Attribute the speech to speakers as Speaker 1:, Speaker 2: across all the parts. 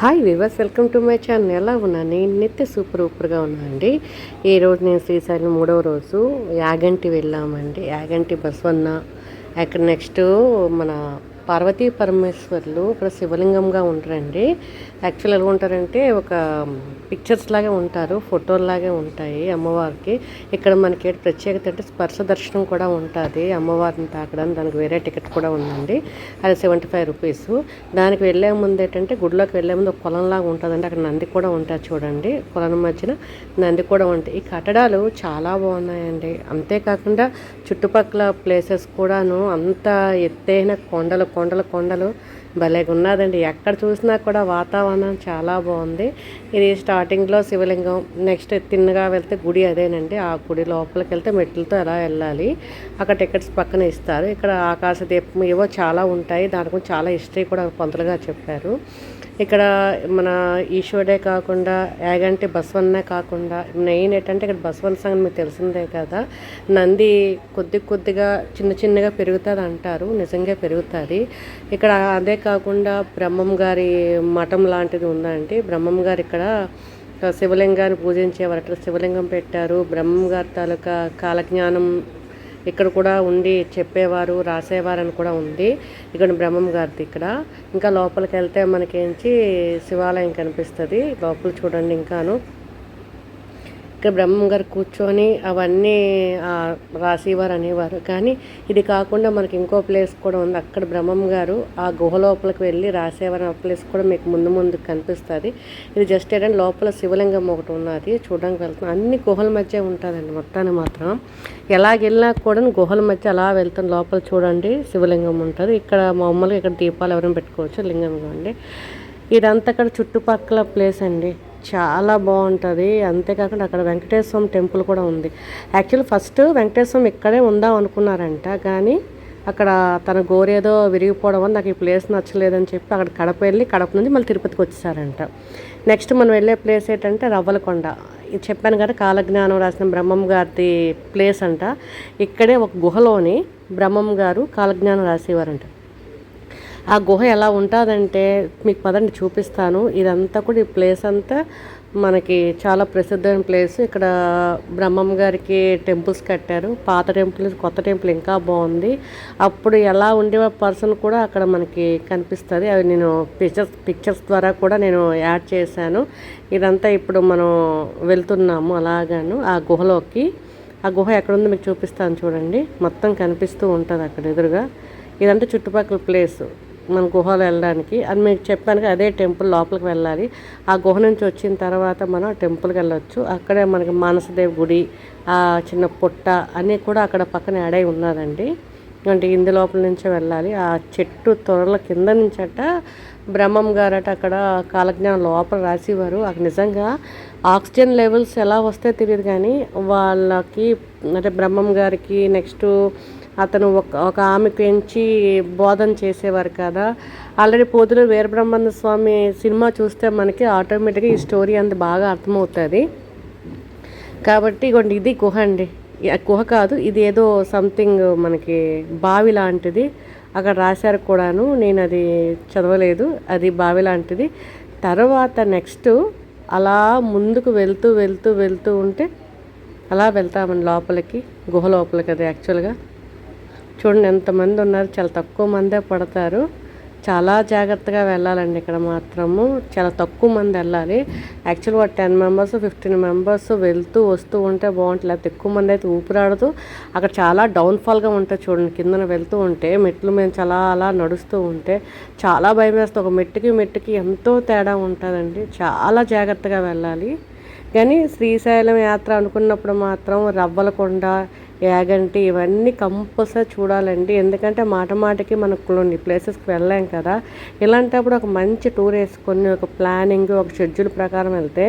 Speaker 1: Hi viewers welcome to my channel ఎలా ఉన్నాను నేను నిత్య సూపర్ సూపర్గా ఉన్నానండి. ఈరోజు నేను శ్రీశైలం మూడవ రోజు యాగంటి వెళ్ళామండి. యాగంటి బస్వన్న. అక్కడ నెక్స్ట్ మన పార్వతీ పరమేశ్వర్లు ఇక్కడ శివలింగంగా ఉంటారండి యాక్చువల్ ఎలా ఉంటారంటే ఒక పిక్చర్స్ లాగే ఉంటారు ఫోటోల్లాగే ఉంటాయి అమ్మవారికి. ఇక్కడ మనకి ఏంటి ప్రత్యేకత అంటే స్పర్శ దర్శనం కూడా ఉంటుంది. అమ్మవారిని తాకడానికి దానికి వేరే టికెట్ కూడా ఉందండి. అది సెవెంటీ ఫైవ్ రూపీస్ దానికి వెళ్ళే ముందు ఏంటంటే గుడిలోకి వెళ్ళే ముందు ఒక పొలంలాగా ఉంటుందండి. అక్కడ నంది కూడా ఉంటుంది చూడండి. పొలం మధ్యన నంది కూడా ఉంటాయి. ఈ కట్టడాలు చాలా బాగున్నాయండి. అంతేకాకుండా చుట్టుపక్కల ప్లేసెస్ కూడాను అంత ఎత్తైన కొండలు కొండలు కొండలు భలేగా ఉన్నదండి ఎక్కడ చూసినా కూడా వాతావరణం చాలా బాగుంది. ఇది స్టార్టింగ్లో శివలింగం నెక్స్ట్ తిన్నగా వెళ్తే గుడి అదేనండి. ఆ గుడి లోపలికి వెళ్తే మెట్లతో ఎలా వెళ్ళాలి అక్కడ టికెట్స్ పక్కన ఇస్తారు. ఇక్కడ ఆకాశ దీపం ఏవో చాలా ఉంటాయి. దాని గురించి చాలా హిస్టరీ కూడా పంతులుగా చెప్పారు. ఇక్కడ మన ఈశ్వరుడే కాకుండా యాగంటి బసవన్నే కాకుండా మెయిన్ ఏంటంటే ఇక్కడ బస్వన్ సంగతి మీకు తెలిసిందే కదా. నంది కొద్ది కొద్దిగా చిన్న చిన్నగా పెరుగుతుంది అంటారు నిజంగా పెరుగుతుంది. ఇక్కడ అదే కాకుండా బ్రహ్మం గారి మఠం లాంటిది ఉందండి. బ్రహ్మం గారు ఇక్కడ శివలింగాన్ని పూజించేవారు అట్లా శివలింగం పెట్టారు. బ్రహ్మం గారి తాలూకా కాలజ్ఞానం ఇక్కడ కూడా ఉండి చెప్పేవారు రాసేవారు అని కూడా ఉంది. ఇక్కడ బ్రహ్మం గారిది ఇక్కడ. ఇంకా లోపలికి వెళ్తే మనకేంచి శివాలయం కనిపిస్తుంది. లోపల చూడండి ఇంకాను. ఇక్కడ బ్రహ్మం గారు కూర్చొని అవన్నీ రాసేవారు అనేవారు. కానీ ఇది కాకుండా మనకి ఇంకో ప్లేస్ కూడా ఉంది. అక్కడ బ్రహ్మం గారు ఆ గుహ లోపలికి వెళ్ళి రాసేవారు ఆ ప్లేస్ కూడా మీకు ముందు ముందు కనిపిస్తుంది. ఇది జస్ట్ ఏంటంటే లోపల శివలింగం ఒకటి ఉన్నది. చూడడానికి వెళ్తున్నాం అన్ని గుహల మధ్య ఉంటుందండి మొత్తాన్ని మాత్రం. ఎలాగెళ్ళినా కూడా గుహల మధ్య అలా వెళ్తాం లోపల చూడండి శివలింగం ఉంటుంది. ఇక్కడ మామూలుగా ఇక్కడ దీపాలు ఎవరైనా పెట్టుకోవచ్చు లింగం ఇవ్వండి ఇదంతా అక్కడ చుట్టుపక్కల ప్లేస్ అండి. చాలా బాగుంటుంది. అంతేకాకుండా అక్కడ వెంకటేశ్వర స్వామి టెంపుల్ కూడా ఉంది. యాక్చువల్ ఫస్ట్ వెంకటేశ్వర స్వామి ఇక్కడే ఉందాం అనుకున్నారంట కానీ అక్కడ తన గోరేదో విరిగిపోవడం వల్ల నాకు ఈ ప్లేస్ నచ్చలేదని చెప్పి అక్కడ కడప వెళ్ళి కడప నుంచి మళ్ళీ తిరుపతికి వచ్చేసారంట. నెక్స్ట్ మనం వెళ్ళే ప్లేస్ ఏంటంటే రవ్వలకొండ. ఇది చెప్పాను కదా కాలజ్ఞానం రాసిన బ్రహ్మం గారిది ప్లేస్ అంట. ఇక్కడే ఒక గుహలోని బ్రహ్మం గారు కాలజ్ఞానం రాసేవారంట. ఆ గుహ ఎలా ఉంటుందంటే మీకు పదండి చూపిస్తాను. ఇదంతా కూడా ఈ ప్లేస్ అంతా మనకి చాలా ప్రసిద్ధమైన ప్లేస్. ఇక్కడ బ్రహ్మం గారికి టెంపుల్స్ కట్టారు. పాత టెంపుల్ కొత్త టెంపుల్ ఇంకా బాగుంది. అప్పుడు ఎలా ఉండే పర్సన్ కూడా అక్కడ మనకి కనిపిస్తుంది. అవి నేను పిక్చర్స్ పిక్చర్స్ ద్వారా కూడా నేను యాడ్ చేశాను. ఇదంతా ఇప్పుడు మనం వెళ్తున్నాము అలాగాను ఆ గుహలోకి. ఆ గుహ ఎక్కడుందో మీకు చూపిస్తాను చూడండి. మొత్తం కనిపిస్తూ ఉంటుంది అక్కడ ఎదురుగా. ఇదంతా చుట్టుపక్కల ప్లేస్. మన గుహలో వెళ్ళడానికి. అని మీకు చెప్పాను అదే టెంపుల్ లోపలికి వెళ్ళాలి. ఆ గుహ నుంచి వచ్చిన తర్వాత మనం టెంపుల్కి వెళ్ళొచ్చు. అక్కడే మనకి మానసదేవ్ గుడి ఆ చిన్న పుట్ట అన్నీ కూడా అక్కడ పక్కన యాడ్ ఉన్నారండి. ఉన్నదండి అంటే ఇందు లోపల నుంచే వెళ్ళాలి. ఆ చెట్టు తొరల కింద నుంచి బ్రహ్మం గారట అక్కడ కాలజ్ఞానం లోపల రాసేవారు. అక్కడ నిజంగా ఆక్సిజన్ లెవెల్స్ ఎలా వస్తే తెలియదు కానీ వాళ్ళకి అంటే బ్రహ్మం గారికి నెక్స్ట్ అతను ఒక ఒక ఆమె పెంచి బోధన చేసేవారు కదా. ఆల్రెడీ పోతులు వీరబ్రహ్మానంద స్వామి సినిమా చూస్తే మనకి ఆటోమేటిక్గా ఈ స్టోరీ అంత బాగా అర్థమవుతుంది. కాబట్టి ఇగోండి ఇది గుహ అండి. గుహ కాదు ఇది ఏదో సంథింగ్ మనకి బావి లాంటిది. అక్కడ రాశారు కూడాను నేను అది చదవలేదు అది బావి లాంటిది. తర్వాత నెక్స్ట్ అలా ముందుకు వెళ్తూ వెళ్తూ వెళ్తూ ఉంటే అలా వెళ్తామండి లోపలికి గుహ లోపలికి అది యాక్చువల్గా. చూడండి ఎంతమంది ఉన్నారు. చాలా తక్కువ మందే పడతారు. చాలా జాగ్రత్తగా వెళ్ళాలండి ఇక్కడ మాత్రము. చాలా తక్కువ మంది వెళ్ళాలి. యాక్చువల్గా టెన్ మెంబర్స్ ఫిఫ్టీన్ మెంబర్స్ వెళ్తూ వస్తూ ఉంటే బాగుంటుంది. లేకపోతే ఎక్కువ మంది అయితే ఊపిరాడుతూ అక్కడ చాలా డౌన్ఫాల్గా ఉంటుంది చూడండి. కిందన వెళ్తూ ఉంటే మెట్లు మేము చాలా అలా నడుస్తూ ఉంటే చాలా భయం వేస్తుంది. ఒక మెట్టుకి మెట్టుకి ఎంతో తేడా ఉంటుందండి. చాలా జాగ్రత్తగా వెళ్ళాలి. కానీ శ్రీశైలం యాత్ర అనుకున్నప్పుడు మాత్రం రవ్వలకొండ యాగంటి ఇవన్నీ కంపల్సరీ చూడాలండి. ఎందుకంటే మాట మాటకి మనకు కొన్ని ప్లేసెస్కి వెళ్ళాం కదా. ఇలాంటప్పుడు ఒక మంచి టూర్ వేసుకొని ఒక ప్లానింగ్ ఒక షెడ్యూల్ ప్రకారం వెళ్తే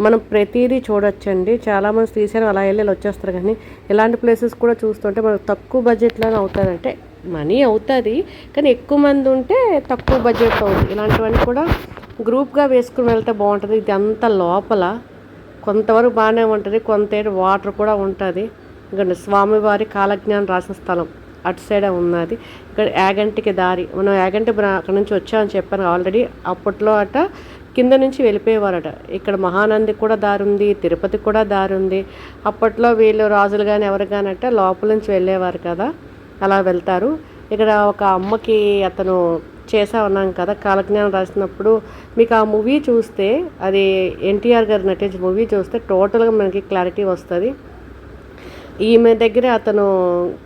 Speaker 1: మనం ప్రతిదీ చూడొచ్చండి. చాలామంది శ్రీశైలం అలా వెళ్ళి వచ్చేస్తారు కానీ ఇలాంటి ప్లేసెస్ కూడా చూస్తుంటే మనకు తక్కువ బడ్జెట్లోనే అవుతుందంటే మనీ అవుతుంది. కానీ ఎక్కువ మంది ఉంటే తక్కువ బడ్జెట్ అవుతుంది. ఇలాంటివన్నీ కూడా గ్రూప్గా వేసుకుని వెళ్తే బాగుంటుంది. ఇది అంత లోపల కొంతవరకు బాగానే ఉంటుంది. కొంత వాటర్ కూడా ఉంటుంది. ఇక్కడ స్వామివారి కాలజ్ఞానం రాసిన స్థలం అటు సైడే ఉన్నది. ఇక్కడ యాగంటికి దారి మనం యాగంటి అక్కడ నుంచి వచ్చామని చెప్పాను ఆల్రెడీ. అప్పట్లో అట కింద నుంచి వెళ్ళిపోయేవారట. ఇక్కడ మహానంది కూడా దారి ఉంది తిరుపతి కూడా దారి ఉంది అప్పట్లో వీళ్ళు రాజులు కానీ ఎవరు కానీ అట్ట లోపల నుంచి వెళ్ళేవారు కదా అలా వెళ్తారు. ఇక్కడ ఒక అమ్మకి అతను చేసా ఉన్నాం కదా కాలజ్ఞానం రాసినప్పుడు. మీకు ఆ మూవీ చూస్తే అది ఎన్టీఆర్ గారు నటించిన మూవీ చూస్తే టోటల్గా మనకి క్లారిటీ వస్తుంది. ఈమె దగ్గర అతను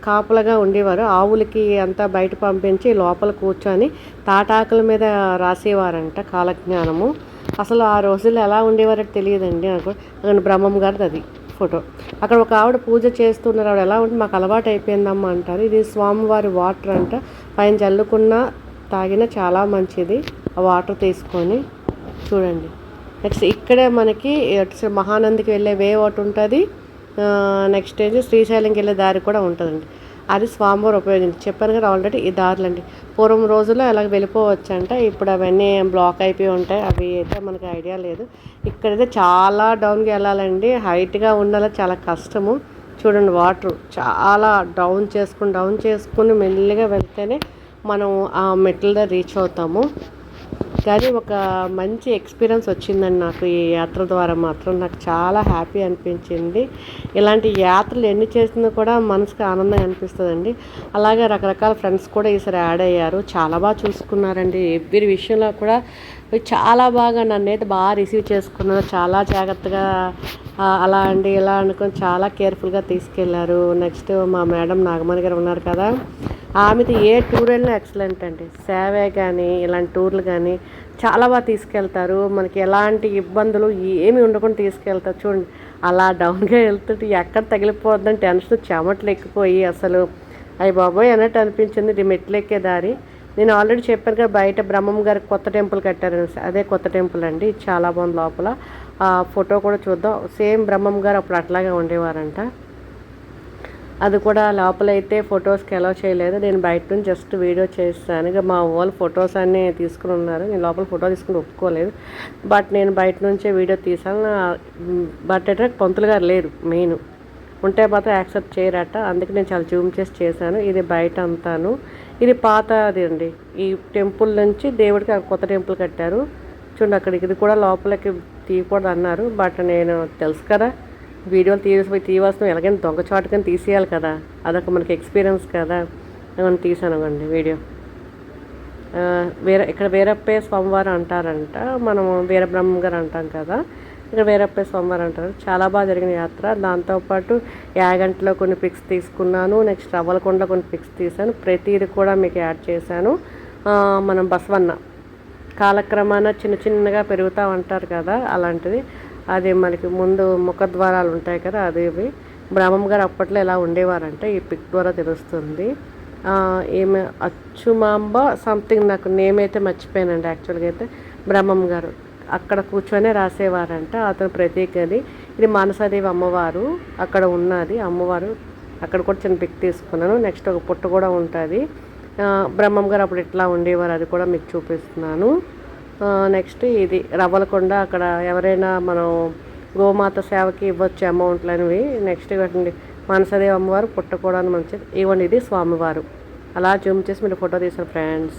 Speaker 1: కాపలగా ఉండేవారు. ఆవులకి అంతా బయట పంపించి లోపల కూర్చొని తాటాకుల మీద రాసేవారంట కాలజ్ఞానము. అసలు ఆ రోజుల్లో ఎలా ఉండేవారో తెలియదండి నాకు. అక్కడ బ్రహ్మం గారిది అది ఫోటో. అక్కడ ఒక ఆవిడ పూజ చేస్తున్నారు. ఆవిడ ఎలా ఉంటే మాకు అలవాటు అయిపోయిందమ్మా అంటారు. ఇది స్వామివారి వాటర్ అంట. పైన చల్లుకున్న తాగిన చాలా మంచిది. ఆ వాటర్ తీసుకొని చూడండి. నెక్స్ట్ ఇక్కడే మనకి మహానందికి వెళ్ళే వే ఒకటి ఉంటుంది. నెక్స్ట్ ఏంటి శ్రీశైలంకి వెళ్ళే దారి కూడా ఉంటుందండి. అది స్వామివారు ఉపయోగించి చెప్పాను కదా ఆల్రెడీ ఈ దారులండి. పూర్వం రోజుల్లో అలా వెళ్ళిపోవచ్చు ఇప్పుడు అవన్నీ బ్లాక్ అయిపోయి ఉంటాయి. అవి అయితే మనకి ఐడియా లేదు. ఇక్కడైతే చాలా డౌన్కి వెళ్ళాలండి. హైట్గా ఉండాలి చాలా కష్టము. చూడండి వాటర్ చాలా డౌన్ చేసుకుని డౌన్ చేసుకుని మెల్లిగా వెళ్తేనే మనం ఆ మెట్ల రీచ్ అవుతాము. కానీ ఒక మంచి ఎక్స్పీరియన్స్ వచ్చిందండి నాకు ఈ యాత్ర ద్వారా మాత్రం నాకు చాలా హ్యాపీ అనిపించింది. ఇలాంటి యాత్రలు ఎన్ని చేసినా కూడా మనసుకు ఆనందం అనిపిస్తుందండి. అలాగే రకరకాల ఫ్రెండ్స్ కూడా ఈసారి యాడ్ అయ్యారు. చాలా బాగా చూసుకున్నారండి. ఎవ్రీ విషయంలో కూడా చాలా బాగా నన్ను అయితే బాగా రిసీవ్ చేసుకున్నారు. చాలా జాగ్రత్తగా అలా అండి ఇలా అనుకొని చాలా కేర్ఫుల్గా తీసుకెళ్ళారు. నెక్స్ట్ మా మేడం నాగమణి గారు ఉన్నారు కదా. ఆమెది ఏ టూర్ వెళ్ళినా ఎక్సలెంట్ అండి. సేవే కానీ ఇలాంటి టూర్లు కానీ చాలా బాగా తీసుకెళ్తారు. మనకి ఎలాంటి ఇబ్బందులు ఏమి ఉండకుండా తీసుకెళ్తారు చూడండి. అలా డౌన్గా వెళ్తుంటే ఎక్కడ తగిలిపోద్దని టెన్షన్ చెమట్లు ఎక్కిపోయి అసలు అయ్యి బాబోయ్ అన్నట్టు అనిపించింది. ఇది మెట్లు ఎక్కే దారి. నేను ఆల్రెడీ చెప్పాను కదా బయట బ్రహ్మం గారి కొత్త టెంపుల్ కట్టారు అదే కొత్త టెంపుల్ అండి. చాలా బాగుంది లోపల. ఆ ఫోటో కూడా చూద్దాం. సేమ్ బ్రహ్మం గారు అప్పుడు అట్లాగే ఉండేవారంట. అది కూడా లోపలైతే ఫొటోస్కి అలౌ చేయలేదు. నేను బయట నుంచి జస్ట్ వీడియో చేస్తాను. ఇక మా వాళ్ళు ఫొటోస్ అన్నీ తీసుకుని ఉన్నారు. నేను లోపల ఫోటో తీసుకుని ఒప్పుకోలేదు. బట్ నేను బయట నుంచే వీడియో తీసాను బట్ అయితే పంతులు గారు లేరు మెయిన్. ఉంటే మాత్రం యాక్సెప్ట్ చేయరట. అందుకే నేను చాలా జూమ్ చేసి చేశాను. ఇది బయట అంతాను. ఇది పాత అది అండి. ఈ టెంపుల్ నుంచి దేవుడికి కొత్త టెంపుల్ కట్టారు. చూడండి అక్కడికి. ఇది కూడా లోపలికి తీయకూడదు అన్నారు. బట్ నేను తెలుసు కదా. వీడియోలు తీసి తీయవలసిన ఎలాగైనా దొంగచాటుకని తీసేయాలి కదా. అదొక మనకి ఎక్స్పీరియన్స్ కదా. అని తీసాను అండి వీడియో. వేరే ఇక్కడ వీరప్పే స్వామివారు అంటారంట. మనము వీరబ్రహ్మ గారు అంటాం కదా. ఇక్కడ వీరప్పే స్వామివారు అంటారు. చాలా బాగా జరిగిన యాత్ర. దాంతోపాటు యాగంటలో కొన్ని పిక్స్ తీసుకున్నాను. నెక్స్ట్ రవ్వలకొండ కొన్ని పిక్స్ తీసాను ప్రతిది కూడా మీకు యాడ్ చేశాను. మనం బసవన్న. కాలక్రమాన చిన్న చిన్నగా పెరుగుతూ ఉంటారు కదా అలాంటిది. అది మనకి ముందు ముఖద్వారాలు ఉంటాయి కదా అదేవి బ్రహ్మం గారు అప్పట్లో ఎలా ఉండేవారంటే ఈ పిక్ ద్వారా తెలుస్తుంది. ఏమి అచ్చుమాంబ సంథింగ్ నాకు నేమ్ అయితే మర్చిపోయానండి యాక్చువల్గా అయితే. బ్రహ్మం గారు అక్కడ కూర్చొనే రాసేవారంట అతను ప్రత్యేకది ఇది మానసాదేవి అమ్మవారు అక్కడ ఉన్నది అమ్మవారు అక్కడ కూడా చిన్న పిక్ తీసుకున్నాను. నెక్స్ట్ ఒక పుట్ట కూడా ఉంటుంది. బ్రహ్మం గారు అప్పుడు ఎట్లా ఉండేవారు అది కూడా మీకు చూపిస్తున్నాను. నెక్స్ట్ ఇది రవ్వలకొండ అక్కడ ఎవరైనా మనం గోమాత సేవకి ఇవ్వచ్చు అమౌంట్లు అనేవి నెక్స్ట్ ఇవ్వండి మనసదేవి అమ్మవారు పుట్టకూడని మంచిది. ఇవ్వండి ఇది స్వామివారు. అలా జూమ్ చేసి మీరు ఫోటో తీసారు ఫ్రెండ్స్